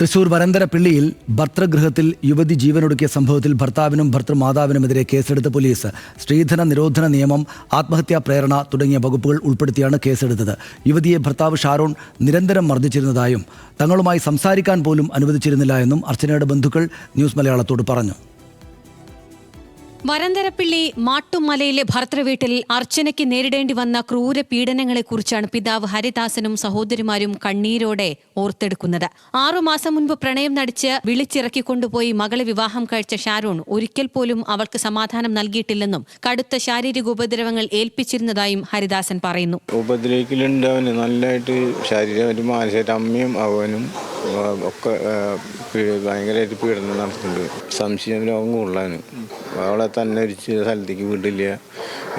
തൃശൂർ വരന്തരപ്പിള്ളിയിൽ ഭർത്തൃഗൃഹത്തിൽ യുവതി ജീവനൊടുക്കിയ സംഭവത്തിൽ ഭർത്താവിനും ഭർത്തൃമാതാവിനുമെതിരെ കേസെടുത്ത പോലീസ്. സ്ത്രീധന നിരോധന നിയമം ആത്മഹത്യാ പ്രേരണ തുടങ്ങിയ വകുപ്പുകൾ ഉൾപ്പെടുത്തിയാണ് കേസെടുത്തത്. യുവതിയെ ഭർത്താവ് ഷാരോൺ നിരന്തരം മർദ്ദിച്ചിരുന്നതായും തങ്ങളുമായി സംസാരിക്കാൻ പോലും അനുവദിച്ചിരുന്നില്ല എന്നും അർച്ചനയുടെ ബന്ധുക്കൾ ന്യൂസ് മലയാളത്തോട് പറഞ്ഞു. വരന്തരപ്പിള്ളി മാട്ടുമലയിലെ ഭർത്തൃവീട്ടിൽ അർച്ചനയ്ക്ക് നേരിടേണ്ടി വന്ന ക്രൂര പീഡനങ്ങളെക്കുറിച്ചാണ് പിതാവ് ഹരിദാസനും സഹോദരിമാരും കണ്ണീരോടെ ഓർത്തെടുക്കുന്നത്. ആറുമാസം മുൻപ് പ്രണയം നടിച്ച് വിളിച്ചിറക്കിക്കൊണ്ടുപോയി മകളെ വിവാഹം കഴിച്ച ഷാരൂൺ ഒരിക്കൽ പോലും അവൾക്ക് സമാധാനം നൽകിയിട്ടില്ലെന്നും കടുത്ത ശാരീരിക ഉപദ്രവങ്ങൾ ഏൽപ്പിച്ചിരുന്നതായും ഹരിദാസൻ പറയുന്നു. ഉപദ്രവിക്കലുണ്ട് അവന്. നല്ലതായിട്ട് ശാരീരിക അമ്മയും അവനും ഒക്കെ ഭയങ്കരമായിട്ട് പീഡനം നടത്തുന്നുണ്ട് സംശയം രോഗം കൂടുതലാണ്. അവളെ തന്നെ ഒരു സ്ഥലത്തേക്ക് വിടില്ല.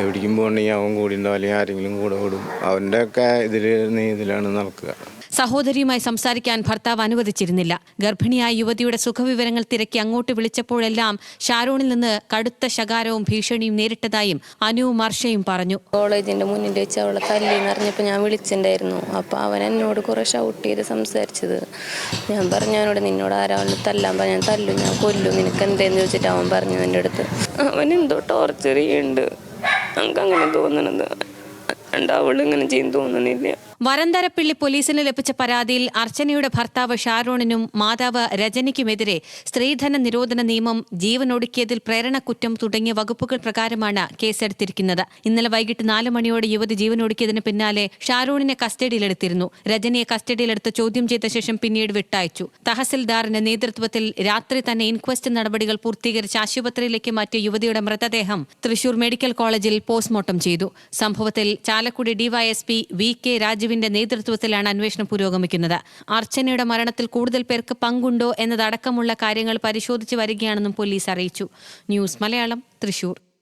എവിടേക്കും പോകണമെങ്കിൽ അവൻ കൂടി അല്ലെങ്കിൽ ആരെങ്കിലും കൂടെ വിടും അവന്റെ ഒക്കെ ഇതിൽ ഇതിലാണ് നടക്കുക. സഹോദരിയുമായി സംസാരിക്കാൻ ഭർത്താവ് അനുവദിച്ചിരുന്നില്ല. ഗർഭിണിയായ യുവതിയുടെ സുഖവിവരങ്ങൾ തിരക്കി അങ്ങോട്ട് വിളിച്ചപ്പോഴെല്ലാം ഷാരോണിൽ നിന്ന് കടുത്ത ശകാരവും ഭീഷണിയും നേരിട്ടതായും അനുവും മർഷയും പറഞ്ഞു. കോളേജിന്റെ മുന്നിൽ വെച്ച് അവളെ തല്ലിന്ന് അറിഞ്ഞപ്പോൾ ഞാൻ വിളിച്ചിട്ടുണ്ടായിരുന്നു. അപ്പോൾ അവൻ എന്നോട് കുറേ ഷൗട്ട് ചെയ്ത് സംസാരിച്ചത്. ഞാൻ പറഞ്ഞു അവനോട് നിന്നോട് ആരാ അവനെ തല്ലാൻ പറഞ്ഞു ഞാൻ തല്ലും ഞാൻ കൊല്ലും. നിനക്ക് എന്തേന്ന് ചോദിച്ചിട്ട് അവൻ പറഞ്ഞു എന്റെ അടുത്ത്. അവൻ എന്തോ ടോർച്ചർ ചെയ്യുന്നുണ്ട്. നമുക്ക് അങ്ങനെ തോന്നണത്. അവളിങ്ങനെ ചെയ്യും തോന്നണില്ല. വരന്തരപ്പിള്ളി പോലീസിന് ലഭിച്ച പരാതിയിൽ അർച്ചനയുടെ ഭർത്താവ് ഷാരോണിനും മാതാവ് രജനിക്കുമെതിരെ സ്ത്രീധന നിരോധന നിയമം ജീവനൊടുക്കിയതിൽ പ്രേരണക്കുറ്റം തുടങ്ങിയ വകുപ്പുകൾ പ്രകാരമാണ് കേസെടുത്തിരിക്കുന്നത്. ഇന്നലെ വൈകിട്ട് നാല് മണിയോടെ യുവതി ജീവനൊടുക്കിയതിന് പിന്നാലെ ഷാരോണിനെ കസ്റ്റഡിയിലെടുത്തിരുന്നു. രജനിയെ കസ്റ്റഡിയിലെടുത്ത് ചോദ്യം ചെയ്ത ശേഷം പിന്നീട് വിട്ടയച്ചു. തഹസിൽദാറിന്റെ നേതൃത്വത്തിൽ രാത്രി തന്നെ ഇൻക്വസ്റ്റ് നടപടികൾ പൂർത്തീകരിച്ച് ആശുപത്രിയിലേക്ക് മാറ്റിയ യുവതിയുടെ മൃതദേഹം തൃശൂർ മെഡിക്കൽ കോളേജിൽ പോസ്റ്റ്മോർട്ടം ചെയ്തു. സംഭവത്തിൽ ചാലക്കുടി ഡിവൈഎസ്പി വി കെ രാജുവിന്റെ നേതൃത്വത്തിലാണ് അന്വേഷണം പുരോഗമിക്കുന്നത്. അർച്ചനയുടെ മരണത്തിൽ കൂടുതൽ പേർക്ക് പങ്കുണ്ടോ എന്നതടക്കമുള്ള കാര്യങ്ങൾ പരിശോധിച്ചു വരികയാണെന്നും പോലീസ് അറിയിച്ചു. ന്യൂസ് മലയാളം തൃശൂർ.